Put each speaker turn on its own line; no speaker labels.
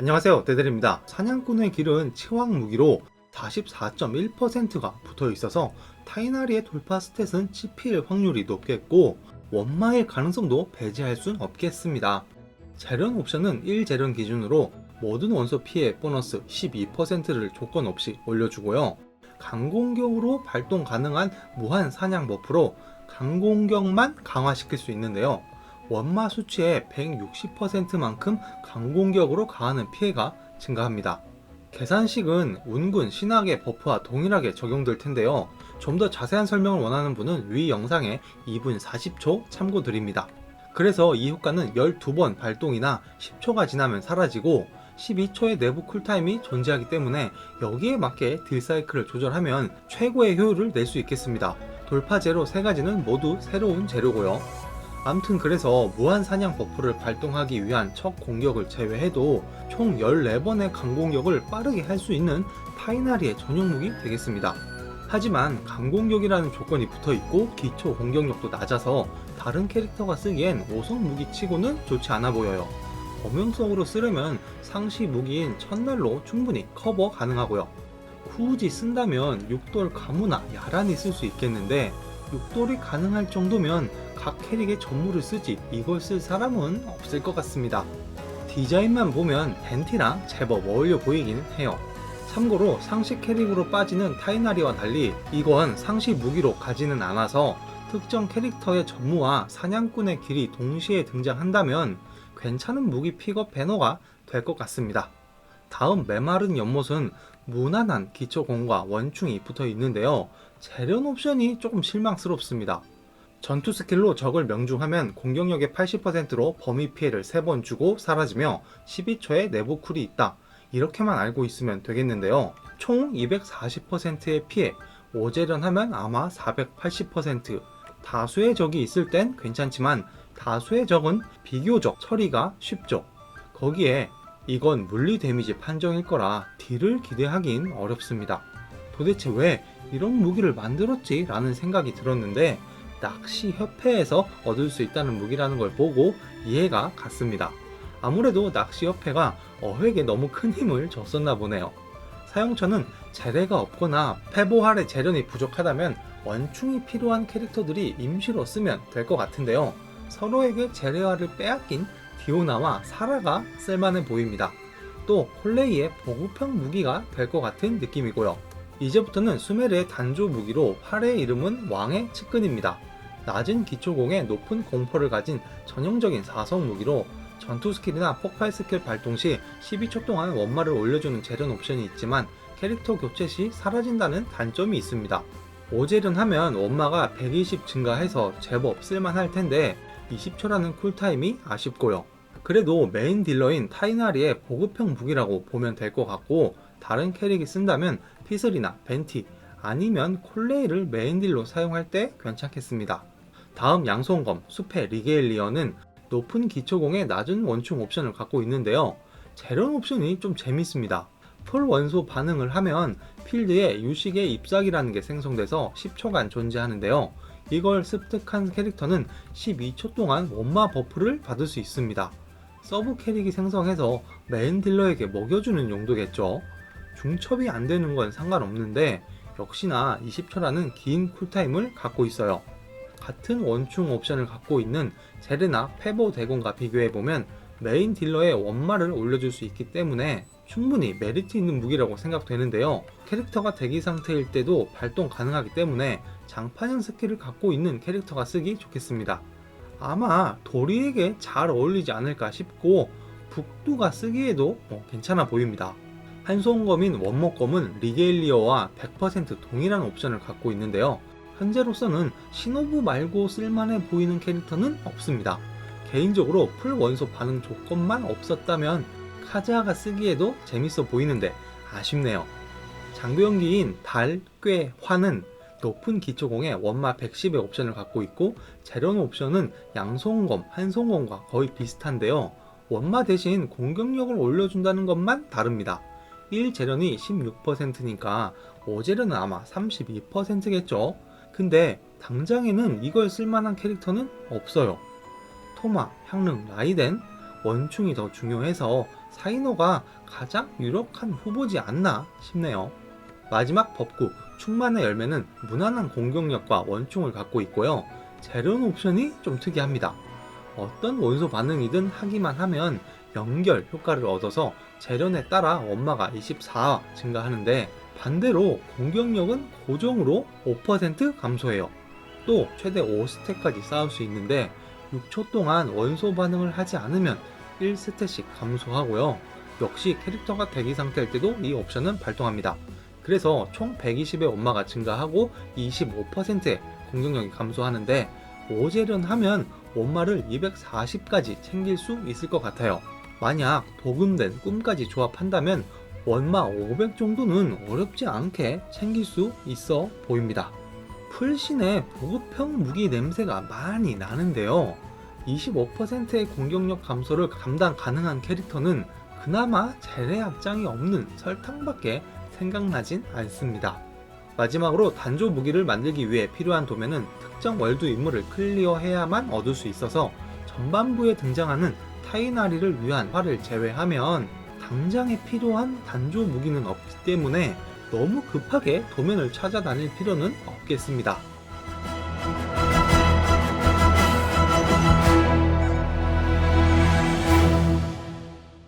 안녕하세요. 데델입니다. 사냥꾼의 길은 치왕 무기로 44.1%가 붙어 있어서 타이나리의 돌파 스탯은 찝힐 확률이 높겠고 원마일 가능성도 배제할 순 없겠습니다. 재련 옵션은 1재련 기준으로 모든 원소 피해 보너스 12%를 조건 없이 올려주고요. 강공격으로 발동 가능한 무한 사냥 버프로 강공격만 강화시킬 수 있는데요 원마 수치의 160%만큼 강공격으로 가하는 피해가 증가합니다. 계산식은 운군 신학의 버프와 동일하게 적용될 텐데요. 좀 더 자세한 설명을 원하는 분은 위 영상에 2분 40초 참고드립니다. 그래서 이 효과는 12번 발동이나 10초가 지나면 사라지고 12초의 내부 쿨타임이 존재하기 때문에 여기에 맞게 딜 사이클을 조절하면 최고의 효율을 낼 수 있겠습니다. 돌파 제로 세 가지는 모두 새로운 재료고요. 암튼 그래서 무한 사냥 버프를 발동하기 위한 첫 공격을 제외해도 총 14번의 강공격을 빠르게 할 수 있는 타이나리의 전용 무기 되겠습니다. 하지만 강공격이라는 조건이 붙어 있고 기초 공격력도 낮아서 다른 캐릭터가 쓰기엔 5성 무기 치고는 좋지 않아 보여요. 범용성으로 쓰려면 상시 무기인 첫날로 충분히 커버 가능하고요. 굳이 쓴다면 6돌 가무나 야란히 쓸 수 있겠는데 6돌이 가능할 정도면 각 캐릭의 전무를 쓰지 이걸 쓸 사람은 없을 것 같습니다. 디자인만 보면 벤티랑 제법 어울려 보이긴 해요. 참고로 상시 캐릭으로 빠지는 타이나리와 달리 이건 상시 무기로 가지는 않아서 특정 캐릭터의 전무와 사냥꾼의 길이 동시에 등장한다면 괜찮은 무기 픽업 배너가 될 것 같습니다. 다음 메마른 연못은 무난한 기초공과 원충이 붙어 있는데요. 재련 옵션이 조금 실망스럽습니다. 전투 스킬로 적을 명중하면 공격력의 80%로 범위 피해를 3번 주고 사라지며 12초의 내부 쿨이 있다. 이렇게만 알고 있으면 되겠는데요. 총 240%의 피해, 오재련 하면 아마 480%. 다수의 적이 있을 땐 괜찮지만 다수의 적은 비교적 처리가 쉽죠. 거기에 이건 물리 데미지 판정일 거라 딜을 기대하긴 어렵습니다. 도대체 왜 이런 무기를 만들었지? 라는 생각이 들었는데 낚시 협회에서 얻을 수 있다는 무기라는 걸 보고 이해가 갔습니다. 아무래도 낚시 협회가 어획에 너무 큰 힘을 줬었나 보네요. 사용처는 재래가 없거나 페보할의 재련이 부족하다면 원충이 필요한 캐릭터들이 임시로 쓰면 될 것 같은데요. 서로에게 재래화를 빼앗긴 디오나와 사라가 쓸만해 보입니다. 또 콜레이의 보급형 무기가 될 것 같은 느낌이고요. 이제부터는 수메르의 단조 무기로 활의 이름은 왕의 측근입니다. 낮은 기초공에 높은 공포를 가진 전형적인 사성 무기로 전투 스킬이나 폭발 스킬 발동 시 12초 동안 원마를 올려주는 재련 옵션이 있지만 캐릭터 교체 시 사라진다는 단점이 있습니다. 오재련 하면 원마가 120 증가해서 제법 쓸만할 텐데 20초라는 쿨타임이 아쉽고요. 그래도 메인 딜러인 타이나리의 보급형 무기라고 보면 될 것 같고 다른 캐릭이 쓴다면 피슬이나 벤티 아니면 콜레이를 메인 딜로 사용할 때 괜찮겠습니다. 다음 양손검 숲의 리게일리어는 높은 기초공에 낮은 원충 옵션을 갖고 있는데요. 재련 옵션이 좀 재밌습니다. 풀 원소 반응을 하면 필드에 유식의 잎사귀라는 게 생성돼서 10초간 존재하는데요. 이걸 습득한 캐릭터는 12초 동안 원마 버프를 받을 수 있습니다. 서브 캐릭이 생성해서 메인 딜러에게 먹여주는 용도겠죠. 중첩이 안 되는 건 상관없는데 역시나 20초라는 긴 쿨타임을 갖고 있어요. 같은 원충 옵션을 갖고 있는 제르나 페보 대공과 비교해보면 메인 딜러의 원마를 올려줄 수 있기 때문에 충분히 메리트 있는 무기라고 생각되는데요. 캐릭터가 대기 상태일 때도 발동 가능하기 때문에 장판형 스킬을 갖고 있는 캐릭터가 쓰기 좋겠습니다. 아마 도리에게 잘 어울리지 않을까 싶고 북두가 쓰기에도 뭐 괜찮아 보입니다. 한손검인 원목검은 리게일리어와 100% 동일한 옵션을 갖고 있는데요. 현재로서는 신호부 말고 쓸만해 보이는 캐릭터는 없습니다. 개인적으로 풀 원소 반응 조건만 없었다면 카즈아가 쓰기에도 재밌어 보이는데 아쉽네요. 장비 연기인 달, 꽤, 화는 높은 기초공에 원마 110의 옵션을 갖고 있고 재련 옵션은 양손검, 한손검과 거의 비슷한데요. 원마 대신 공격력을 올려준다는 것만 다릅니다. 1 재련이 16%니까 5 재련은 아마 32%겠죠. 근데 당장에는 이걸 쓸만한 캐릭터는 없어요. 토마, 향릉, 라이덴 원충이 더 중요해서 사이노가 가장 유력한 후보지 않나 싶네요. 마지막 법구 충만의 열매는 무난한 공격력과 원총을 갖고 있고요. 재련 옵션이 좀 특이합니다. 어떤 원소 반응이든 하기만 하면 연결 효과를 얻어서 재련에 따라 원마가 24 증가하는데 반대로 공격력은 고정으로 5% 감소해요. 또 최대 5스택까지 쌓을 수 있는데 6초 동안 원소 반응을 하지 않으면 1스택씩 감소하고요. 역시 캐릭터가 대기 상태일 때도 이 옵션은 발동합니다. 그래서 총 120의 원마가 증가하고 25%의 공격력이 감소하는데 오재련하면 원마를 240까지 챙길 수 있을 것 같아요. 만약 도금된 꿈까지 조합한다면 원마 500 정도는 어렵지 않게 챙길 수 있어 보입니다. 풀신의 보급형 무기 냄새가 많이 나는데요. 25%의 공격력 감소를 감당 가능한 캐릭터는 그나마 재래약장이 없는 설탕밖에 생각나진 않습니다. 마지막으로 단조 무기를 만들기 위해 필요한 도면은 특정 월드 인물을 클리어해야만 얻을 수 있어서 전반부에 등장하는 타이나리를 위한 활을 제외하면 당장에 필요한 단조 무기는 없기 때문에 너무 급하게 도면을 찾아다닐 필요는 없겠습니다.